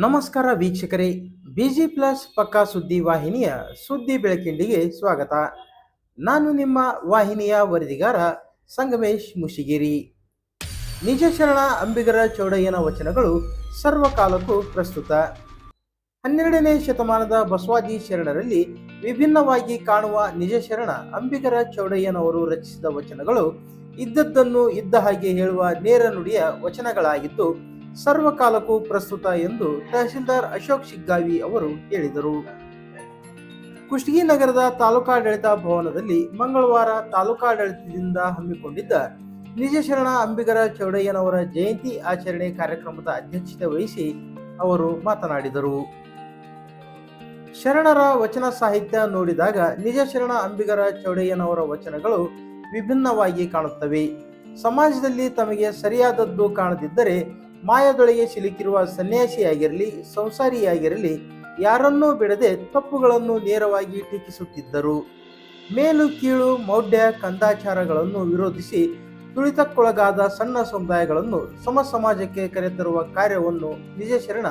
ನಮಸ್ಕಾರ ವೀಕ್ಷಕರೇ, busy plus ಪಕ್ಕಾ ಸುದ್ದಿ ವಾಹಿನಿಯ ಸುದ್ದಿ ಬೆಳಕಿಂಡಿಗೆ ಸ್ವಾಗತ. ನಾನು ನಿಮ್ಮ ವಾಹಿನಿಯ ವರದಿಗಾರ ಸಂಗಮೇಶ್ ಮುಷಿಗಿರಿ. ನಿಜ ಶರಣ ಅಂಬಿಗರ ಚೌಡಯ್ಯನ ವಚನಗಳು ಸರ್ವಕಾಲಕ್ಕೂ ಪ್ರಸ್ತುತ. ಹನ್ನೆರಡನೇ ಶತಮಾನದ ಬಸವಾದಿ ಶರಣರಲ್ಲಿ ವಿಭಿನ್ನವಾಗಿ ಕಾಣುವ ನಿಜ ಶರಣ ಅಂಬಿಗರ ಚೌಡಯ್ಯನವರು ರಚಿಸಿದ ವಚನಗಳು ಇದ್ದದ್ದನ್ನು ಇದ್ದ ಹಾಗೆ ಹೇಳುವ ನೇರ ನುಡಿಯ ವಚನಗಳಾಗಿದ್ದು ಸರ್ವಕಾಲಕ್ಕೂ ಪ್ರಸ್ತುತ ಎಂದು ತಹಶೀಲ್ದಾರ್ ಅಶೋಕ್ ಶಿಗ್ಗಾವಿ ಅವರು ಹೇಳಿದರು. ಕುಷ್ಟಗಿ ನಗರದ ತಾಲೂಕಾಡಳಿತ ಭವನದಲ್ಲಿ ಮಂಗಳವಾರ ತಾಲೂಕಾಡಳಿತದಿಂದ ಹಮ್ಮಿಕೊಂಡಿದ್ದ ನಿಜಶರಣ ಅಂಬಿಗರ ಚೌಡಯ್ಯನವರ ಜಯಂತಿ ಆಚರಣೆ ಕಾರ್ಯಕ್ರಮದ ಅಧ್ಯಕ್ಷತೆ ವಹಿಸಿ ಅವರು ಮಾತನಾಡಿದರು. ಶರಣರ ವಚನ ಸಾಹಿತ್ಯ ನೋಡಿದಾಗ ನಿಜ ಶರಣ ಅಂಬಿಗರ ಚೌಡಯ್ಯನವರ ವಚನಗಳು ವಿಭಿನ್ನವಾಗಿ ಕಾಣುತ್ತವೆ. ಸಮಾಜದಲ್ಲಿ ತಮಗೆ ಸರಿಯಾದದ್ದು ಕಾಣದಿದ್ದರೆ ಮಾಯದೊಳಗೆ ಸಿಲುಕಿರುವ ಸನ್ಯಾಸಿಯಾಗಿರಲಿ, ಸಂಸಾರಿಯಾಗಿರಲಿ, ಯಾರನ್ನೂ ಬಿಡದೆ ತಪ್ಪುಗಳನ್ನು ನೇರವಾಗಿ ಟೀಕಿಸುತ್ತಿದ್ದರು. ಮೇಲು ಕೀಳು ಮೌಢ್ಯ ಕಂದಾಚಾರಗಳನ್ನು ವಿರೋಧಿಸಿ ತುಳಿತಕ್ಕೊಳಗಾದ ಸಣ್ಣ ಸಮುದಾಯಗಳನ್ನು ಸಮ ಸಮಾಜಕ್ಕೆ ಕರೆತರುವ ಕಾರ್ಯವನ್ನು ನಿಜಶರಣ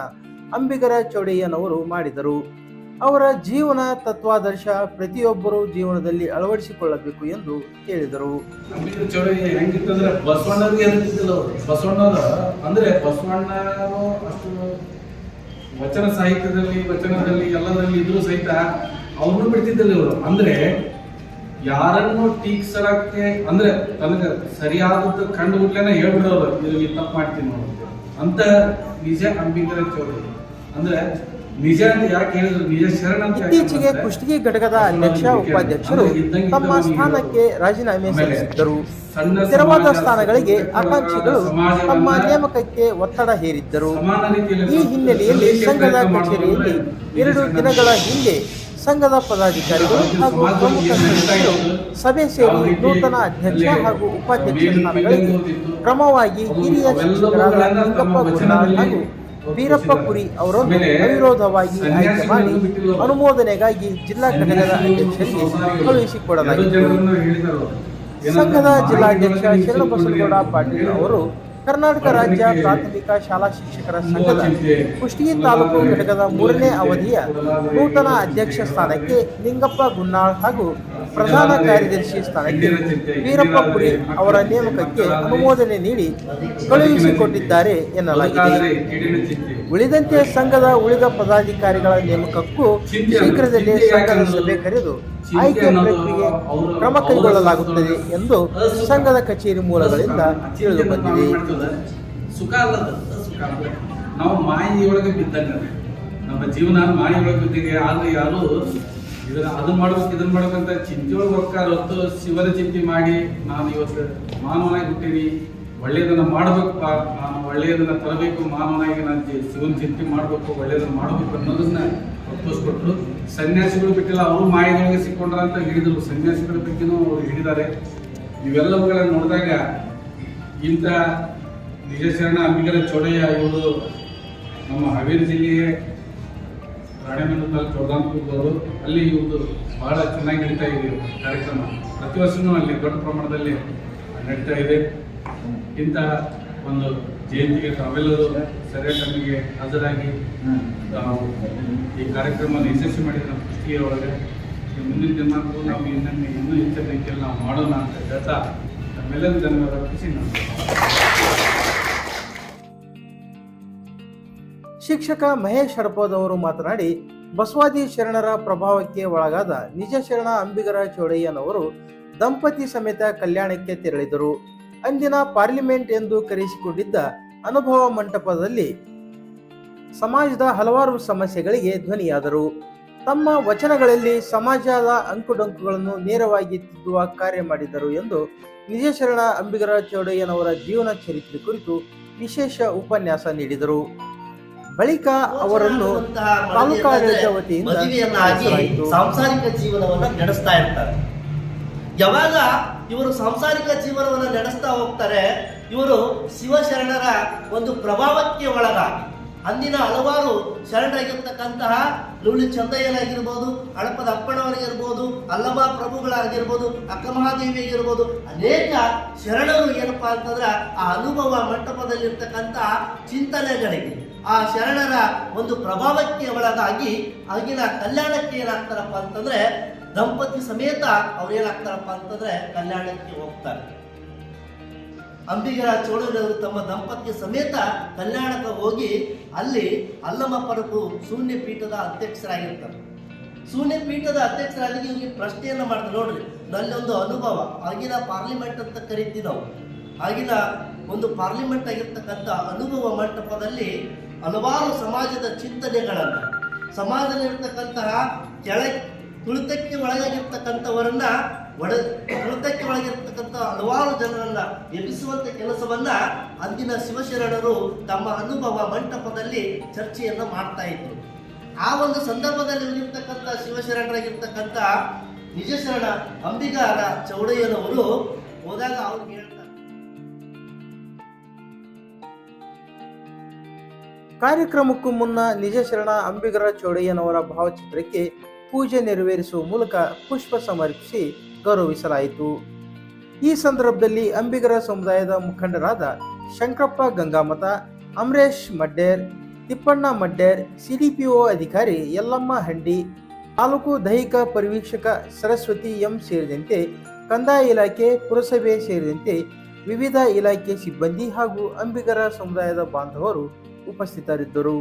ಅಂಬಿಗರ ಚೌಡಯ್ಯನವರು ಮಾಡಿದರು. ಅವರ ಜೀವನ ತತ್ವಾದರ್ಶ ಪ್ರತಿಯೊಬ್ಬರು ಜೀವನದಲ್ಲಿ ಅಳವಡಿಸಿಕೊಳ್ಳಬೇಕು ಎಂದು ಹೇಳಿದರು ಅವರು. ಅಂದ್ರೆ ಅಷ್ಟು ವಚನ ಸಾಹಿತ್ಯದಲ್ಲಿ, ವಚನದಲ್ಲಿ ಎಲ್ಲದರಲ್ಲಿ ಇದ್ರು ಸಹಿತ ಅವ್ರನ್ನು ಬಿಡ್ತಿದ್ದಿಲ್ಲ ಇವರು. ಅಂದ್ರೆ ಯಾರನ್ನು ಟೀಕ್ಸಲಕ್ಕೆ, ಅಂದ್ರೆ ತನಗ ಸರಿಯಾದದ್ದು ಕಂಡು ಬಿಟ್ಲೇನೆ ಹೇಳ್ಬಿಡೋರು. ಇದ್ರಲ್ಲಿ ತಪ್ಪು ಮಾಡ್ತೀನಿ ಅಂತ ನಿಜ ಅಂಬಿಗರ ಚೌಧರಿ ಅಂದ್ರೆ ಇತ್ತೀಚೆಗೆ ಕುಷ್ಟಗಿ ಘಟಕದ ಅಧ್ಯಕ್ಷ ಉಪಾಧ್ಯಕ್ಷರು ತಮ್ಮ ಸ್ಥಾನಕ್ಕೆ ರಾಜೀನಾಮೆ ಸಲ್ಲಿಸಿದ್ದರು. ಸ್ಥಿರವಾದ ಸ್ಥಾನಗಳಿಗೆ ಆಕಾಂಕ್ಷಿಗಳು ತಮ್ಮ ನೇಮಕಕ್ಕೆ ಒತ್ತಡ ಹೇರಿದ್ದರು. ಈ ಹಿನ್ನೆಲೆಯಲ್ಲಿ ಸಂಘದ ಕಚೇರಿಯಲ್ಲಿ ಎರಡು ದಿನಗಳ ಹಿಂದೆ ಸಂಘದ ಪದಾಧಿಕಾರಿಗಳು ಹಾಗೂ ಪ್ರಮುಖ ಸದಸ್ಯರು ಸಭೆ ಸೇರಿ ನೂತನ ಅಧ್ಯಕ್ಷ ಹಾಗೂ ಉಪಾಧ್ಯಕ್ಷ ಸ್ಥಾನಗಳಿಗೆ ಕ್ರಮವಾಗಿ ಹಿರಿಯ ಶಿಕ್ಷಕರಾದ ಲಿಂಗಪ್ಪ ಹಾಗೂ ವೀರಪ್ಪ ಪುರಿ ಅವರನ್ನು ಅವಿರೋಧವಾಗಿ ಆಯ್ಕೆ ಮಾಡಿ ಅನುಮೋದನೆಗಾಗಿ ಜಿಲ್ಲಾ ಘಟಕದ ಅಧ್ಯಕ್ಷರಿಗೆ ಕಳುಹಿಸಿಕೊಡಲಾಗಿದೆ ಸಂಘದ ಜಿಲ್ಲಾಧ್ಯಕ್ಷ ಶರಣಬಸವಗೌಡ ಪಾಟೀಲ್ ಅವರು ಕರ್ನಾಟಕ ರಾಜ್ಯ ಪ್ರಾಥಮಿಕ ಶಾಲಾ ಶಿಕ್ಷಕರ ಸಂಘದ ಕುಷ್ಟಗಿ ತಾಲೂಕು ಘಟಕದ ಮೂರನೇ ಅವಧಿಯ ನೂತನ ಅಧ್ಯಕ್ಷ ಸ್ಥಾನಕ್ಕೆ ಲಿಂಗಪ್ಪ ಗುನ್ನಾಳ್ ಹಾಗೂ ಪ್ರಧಾನ ಕಾರ್ಯದರ್ಶಿ ಸ್ಥಾನಕ್ಕೆ ವೀರಪ್ಪ ಪುರಿ ಅವರ ನೇಮಕಕ್ಕೆ ಅನುಮೋದನೆ ನೀಡಿ ಕಳುಹಿಸಿಕೊಟ್ಟಿದ್ದಾರೆ ಎನ್ನಲಾಗಿದೆ. ಉಳಿದಂತೆ ಸಂಘದ ಉಳಿದ ಪದಾಧಿಕಾರಿಗಳ ನೇಮಕಕ್ಕೂ ಶೀಘ್ರದಲ್ಲೇ ಸಂಘದ ಸಭೆ ಕರೆದು ಆಯ್ಕೆ ಪ್ರಕ್ರಿಯೆ ಕ್ರಮ ಕೈಗೊಳ್ಳಲಾಗುತ್ತದೆ ಎಂದು ಸಂಘದ ಕಚೇರಿ ಮೂಲಗಳಿಂದ ತಿಳಿದು ಬಂದಿದೆ. ಸುಖ ಅಲ್ಲದ ಸುಖ ನಾವು ಮಾಯಿಯೊಳಗೆ ಬಿದ್ದಂಗ ನಮ್ಮ ಜೀವನ ಮಾಯಿಯೊಳಗೆ ಬಿದ್ದಂಗೆ ಆದ್ರೆ ಯಾರು ಇದನ್ನ ಅದನ್ನ ಮಾಡ್ಬೇಕು ಇದನ್ನ ಮಾಡ್ಬೇಕಂತ ಚಿಂತೆಯೊಳಗೆ ಹೋಗ್ತಾರ ಹೊತ್ತು ಶಿವನ ಚಿಂತೆ ಮಾಡಿ ನಾನು ಇವತ್ತು ಮಾನವನಾಗಿ ಹುಟ್ಟೀನಿ ಒಳ್ಳೆಯದನ್ನ ಮಾಡ್ಬೇಕಪ್ಪ ನಾನು ಒಳ್ಳೆಯದನ್ನ ತರಬೇಕು ಮಾನವನಾಗಿ ನಾನು ಶಿವನ ಚಿಂತೆ ಮಾಡ್ಬೇಕು ಒಳ್ಳೆಯದನ್ನ ಮಾಡ್ಬೇಕು ಅನ್ನೋದನ್ನ ತೋರಿಸ್ಕೊಟ್ರು ಸನ್ಯಾಸಿಗಳು ಬಿಟ್ಟಿಲ್ಲ, ಅವರು ಮಾಯದೊಳಗೆ ಸಿಕ್ಕೊಂಡ್ರ ಅಂತ ಹೇಳಿದರು ಸನ್ಯಾಸಿಗಳ ಬಗ್ಗೆನೂ ಅವರು ಹೇಳಿದ್ದಾರೆ ಇವೆಲ್ಲವುಗಳನ್ನು ನೋಡಿದಾಗ ಇಂಥ ನಿಜಶರಣ ಅಂಬಿಗರ ಚೌಡಯ್ಯ ಇವರು ನಮ್ಮ ಹಾವೇರಿ ಜಿಲ್ಲೆಯ ರಾಣೆಬೆನ್ನೂರು ತಾಲೂಕು ಅಲ್ಲಿ ಇವರು ಬಹಳ ಚೆನ್ನಾಗಿ ನಡೀತಾ ಇದೆ ಕಾರ್ಯಕ್ರಮ. ಪ್ರತಿ ವರ್ಷವೂ ಅಲ್ಲಿ ದೊಡ್ಡ ಪ್ರಮಾಣದಲ್ಲಿ ನಡೀತಾ ಇದೆ. ಇಂಥ ಒಂದು ಜಯಂತಿಗೆ ತಾವೆಲ್ಲರೂ ಸರಿಯಾದ ಟೈಮಿಗೆ ಹಾಜರಾಗಿ ಈ ಕಾರ್ಯಕ್ರಮವನ್ನು ಯಶಸ್ವಿ ಮಾಡಿದ ನಮ್ಮ ಕೃಷಿಯ ಒಳಗೆ ಮುಂದಿನ ದಿನಕ್ಕೂ ನಾವು ಇನ್ನೊಮ್ಮೆ ಇನ್ನೂ ಹೆಚ್ಚಿನ ರೀತಿಯಲ್ಲಿ ನಾವು ಮಾಡೋಣ ಅಂತ ಹೇಳ್ತಾ ನಮ್ಮೆಲ್ಲರೂ ಧನ್ಯವಾದ ನಾನು. ಶಿಕ್ಷಕ ಮಹೇಶ್ ಹಡಪೋದ್ ಅವರು ಮಾತನಾಡಿ, ಬಸವಾದಿ ಶರಣರ ಪ್ರಭಾವಕ್ಕೆ ಒಳಗಾದ ನಿಜ ಶರಣ ಅಂಬಿಗರ ಚೌಡಯ್ಯನವರು ದಂಪತಿ ಸಮೇತ ಕಲ್ಯಾಣಕ್ಕೆ ತೆರಳಿದರು. ಅಂದಿನ ಪಾರ್ಲಿಮೆಂಟ್ ಎಂದು ಕರೆಸಿಕೊಂಡಿದ್ದ ಅನುಭವ ಮಂಟಪದಲ್ಲಿ ಸಮಾಜದ ಹಲವಾರು ಸಮಸ್ಯೆಗಳಿಗೆ ಧ್ವನಿಯಾದರು. ತಮ್ಮ ವಚನಗಳಲ್ಲಿ ಸಮಾಜದ ಅಂಕುಡೊಂಕುಗಳನ್ನು ನೇರವಾಗಿ ತಿದ್ದುವ ಕಾರ್ಯ ಮಾಡಿದರು ಎಂದು ನಿಜಶರಣ ಅಂಬಿಗರ ಚೌಡಯ್ಯನವರ ಜೀವನ ಚರಿತ್ರೆ ಕುರಿತು ವಿಶೇಷ ಉಪನ್ಯಾಸ ನೀಡಿದರು. ಬಳಿಕ ಅವರನ್ನು ತಾಲೂಕಾಡಳಿತ ವತಿಯಿಂದ. ಸಾಂಸಾರಿಕ ಜೀವನವನ್ನು ನಡೆಸ್ತಾ ಇರ್ತಾರೆ. ಯಾವಾಗ ಇವರು ಸಾಂಸಾರಿಕ ಜೀವನವನ್ನ ನಡೆಸ್ತಾ ಹೋಗ್ತಾರೆ. ಇವರು ಶಿವಶರಣರ ಒಂದು ಪ್ರಭಾವಕ್ಕೆ ಒಳಗಾಗಿ. ಅಂದಿನ ಹಲವಾರು ಶರಣರಾಗಿರ್ತಕ್ಕಂತಹ ಲೂಳಿ ಚಂದಯ್ಯನಾಗಿರ್ಬೋದು ಹಳಪದ ಅಪ್ಪಣವರಿಗಿರ್ಬೋದು ಅಲ್ಲಮ ಪ್ರಭುಗಳಾಗಿರ್ಬೋದು ಅಕ್ಕಮಹಾದೇವಿ ಆಗಿರ್ಬೋದು ಅನೇಕ ಶರಣರು ಏನಪ್ಪಾ ಅಂತಂದ್ರೆ ಆ ಅನುಭವ ಮಂಟಪದಲ್ಲಿರ್ತಕ್ಕಂತಹ ಚಿಂತನೆಗಳಿಗೆ ಆ ಶರಣರ ಒಂದು ಪ್ರಭಾವಕ್ಕೆ ಒಳಗಾಗಿ ಆಗಿನ ಕಲ್ಯಾಣಕ್ಕೆ ಏನಾಗ್ತಾರಪ್ಪ ಅಂತಂದ್ರೆ ದಂಪತಿ ಸಮೇತ ಅವ್ರು ಏನಾಗ್ತಾರಪ್ಪ ಅಂತಂದ್ರೆ ಕಲ್ಯಾಣಕ್ಕೆ ಹೋಗ್ತಾರೆ. ಅಂಬಿಗರ ಚೋಳರವರು ತಮ್ಮ ದಂಪತಿ ಸಮೇತ ಕಲ್ಯಾಣಕ್ಕೆ ಹೋಗಿ ಅಲ್ಲಿ ಅಲ್ಲಮ್ಮ ಪರಪು ಶೂನ್ಯ ಪೀಠದ ಅಧ್ಯಕ್ಷರಾಗಿರ್ತಾರೆ. ಶೂನ್ಯ ಪೀಠದ ಅಧ್ಯಕ್ಷರಾಗಿ ಇವ್ರಿಗೆ ಪ್ರಶ್ನೆಯನ್ನು ಮಾಡ್ತಾರೆ. ನೋಡ್ರಿ, ನಲ್ಲೊಂದು ಅನುಭವ. ಆಗಿನ ಪಾರ್ಲಿಮೆಂಟ್ ಅಂತ ಕರಿತೀವಿ ಆಗಿನ ಒಂದು ಪಾರ್ಲಿಮೆಂಟ್ ಆಗಿರ್ತಕ್ಕಂಥ ಅನುಭವ ಮಂಟಪದಲ್ಲಿ ಹಲವಾರು ಸಮಾಜದ ಚಿಂತನೆಗಳನ್ನು, ಸಮಾಜದಲ್ಲಿರ್ತಕ್ಕಂತಹ ಕೆಳ ತುಳಿತಕ್ಕೆ ಒಳಗಾಗಿರ್ತಕ್ಕಂಥವರನ್ನ ಒಡ, ತುಳಿತಕ್ಕೆ ಒಳಗಿರ್ತಕ್ಕಂಥ ಹಲವಾರು ಜನರನ್ನ ಎಬ್ಬಿಸುವಂತ ಕೆಲಸವನ್ನ ಅಂದಿನ ಶಿವಶರಣರು ತಮ್ಮ ಅನುಭವ ಮಂಟಪದಲ್ಲಿ ಚರ್ಚೆಯನ್ನ ಮಾಡ್ತಾ ಇದ್ರು. ಆ ಒಂದು ಸಂದರ್ಭದಲ್ಲಿ ಇರ್ತಕ್ಕಂಥ ಶಿವಶರಣರಾಗಿರ್ತಕ್ಕಂಥ ನಿಜಶರಣ ಅಂಬಿಗಾರ ಚೌಡಯ್ಯನವರು ಹೋದಾಗ ಅವ್ರಿಗೆ ಕಾರ್ಯಕ್ರಮಕ್ಕೂ ಮುನ್ನ ನಿಜಶರಣ ಅಂಬಿಗರ ಚೌಡಯ್ಯನವರ ಭಾವಚಿತ್ರಕ್ಕೆ ಪೂಜೆ ನೆರವೇರಿಸುವ ಮೂಲಕ ಪುಷ್ಪ ಸಮರ್ಪಿಸಿ ಗೌರವಿಸಲಾಯಿತು. ಈ ಸಂದರ್ಭದಲ್ಲಿ ಅಂಬಿಗರ ಸಮುದಾಯದ ಮುಖಂಡರಾದ ಶಂಕರಪ್ಪ ಗಂಗಾಮತ, ಅಮರೇಶ್ ಮಡ್ಡೇರ್, ತಿಪ್ಪಣ್ಣ ಮಡ್ಡೇರ್, ಸಿಡಿಪಿಒ ಅಧಿಕಾರಿ ಯಲ್ಲಮ್ಮ ಹಂಡಿ, ತಾಲೂಕು ದೈಹಿಕ ಪರಿವೀಕ್ಷಕ ಸರಸ್ವತಿ ಎಂ ಸೇರಿದಂತೆ ಕಂದಾಯ ಇಲಾಖೆ, ಪುರಸಭೆ ಸೇರಿದಂತೆ ವಿವಿಧ ಇಲಾಖೆ ಸಿಬ್ಬಂದಿ ಹಾಗೂ ಅಂಬಿಗರ ಸಮುದಾಯದ ಬಾಂಧವರು ಉಪಸ್ಥಿತರಿದ್ದರು.